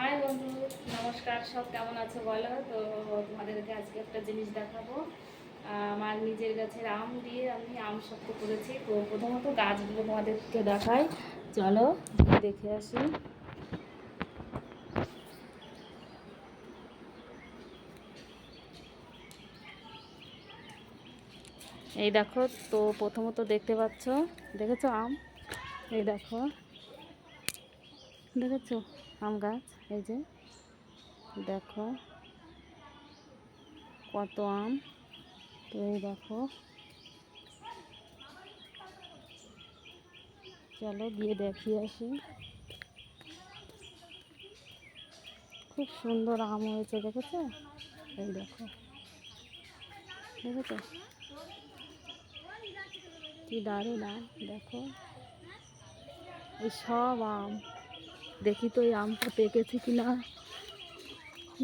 High বন্ধু, নমস্কার, সব কেমন আছো বলো? তো তোমাদেরকে আজকে একটা জিনিস দেখাবো। আমার নিজের গাছের আম দিয়ে আমি আম শক্ত করেছি। তো প্রথমত গাছগুলো তোমাদেরকে দেখাই। চলো, দেখে আসি। এই দেখো, তো প্রথমত দেখতে পাচ্ছ? দেখেছ আম? এই দেখো। দেখেছ? আম গাছ, এই যে, দেখো কত আম। তো এই দেখো, চলো গিয়ে দেখি আসি। খুব সুন্দর আম হয়েছে, দেখেছ? এই দেখো, দেখেছ? কি দারুণ আম, দেখো। এই সব আম। দেখি তো এই আমটা পেকেছে কি না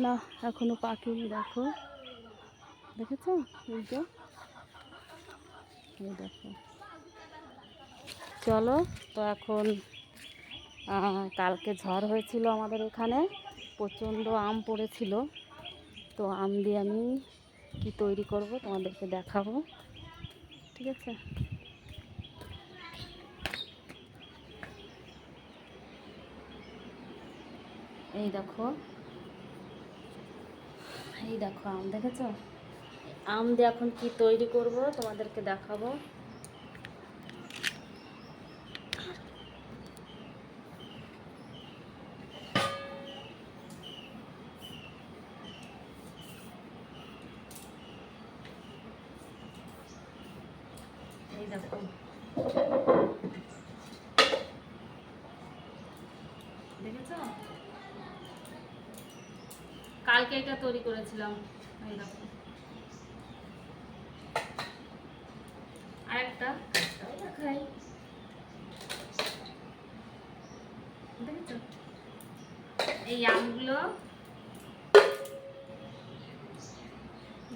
না এখনও পাকেনি, দেখো। দেখেছ? এই দেখো। চলো, তো এখন কালকে ঝড় হয়েছিল আমাদের এখানে। প্রচণ্ড আম পড়েছিল। তো আম দিয়ে আমি কি তৈরি করব তোমাদেরকে দেখাবো। ঠিক আছে? এই দেখো। এই দেখো আম, দেখেছ? আম দিয়ে এখন কি তৈরি করব তোমাদেরকে দেখাবো। এই দেখো। দেখেছ? কালকে এটা তৈরি করেছিলাম। দেখাই দেখেছ এই আমগুলো।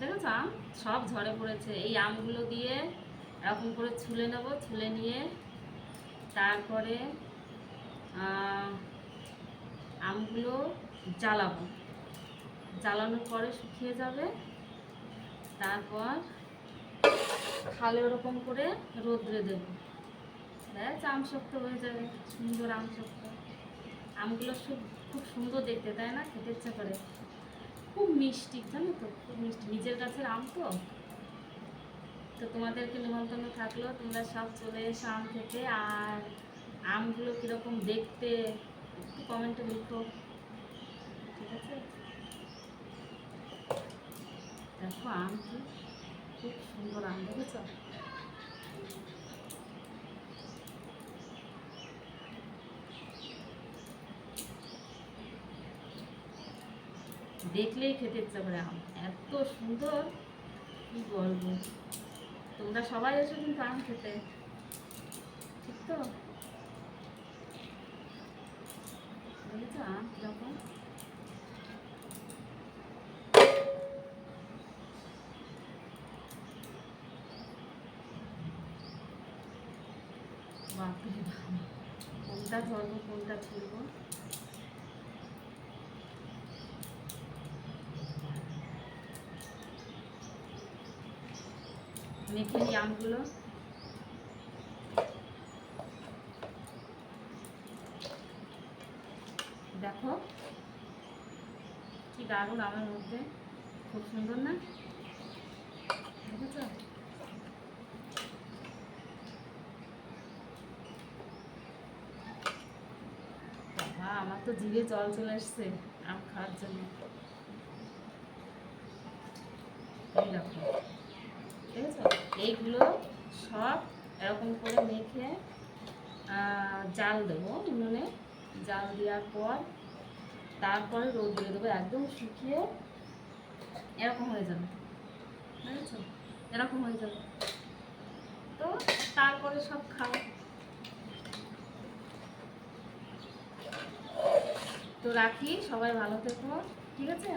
দেখেছ আম? সব ঝরে পড়েছে। এই আমগুলো দিয়ে এরকম করে ছুলে নেব ছুলে নিয়ে তারপরে আমগুলো জ্বালাবো। জ্বালানোর পরে শুকিয়ে যাবে। তারপর খালে ওরকম করে রোদ্রে দেব। ব্যাস, আম শক্ত হয়ে যাবে, সুন্দর আম শক্ত। আমগুলো খুব খুব সুন্দর দেখতে, তাই না? খেতে ইচ্ছা করে। খুব মিষ্টি, জানো তো? খুব মিষ্টি। নিজের গাছের আম তো। তো তোমাদেরকে নিমন্ত্রণ থাকল, তোমরা সব চলে এসো আম খেতে। আর আমগুলো কীরকম দেখতে, একটু কমেন্টে লিখো ঠিক আছে দেখো আম কি খুব সুন্দর আম, দেখেছ? দেখলেই খেতে ইচ্ছা করে আম, এত সুন্দর, কি বলব? তোমরা সবাই এসো কিন্তু আম খেতে, ঠিক তো? আম কীরকম? কোনটা ধরবো, কোনটা ছুলবো মেখে নিই আমগুলো। দেখো, কি দারুণ আমের মধ্যে। খুব সুন্দর না দেখেছ বাবা আমার তো জিভে জল চলে এসছে আম খাওয়ার জন্য। এই দেখো ঠিক আছে এইগুলো সব এরকম করে মেখে জাল দেবো উনুনে। জাল দেওয়ার পর তারপরে রোদ দিয়ে দেবো, একদম শুকিয়ে এরকম হয়ে যাবে। এরকম হয়ে যাবে। তো তারপরে সব খাব। তো রাখি সবাই ভালো থেকো ঠিক আছে?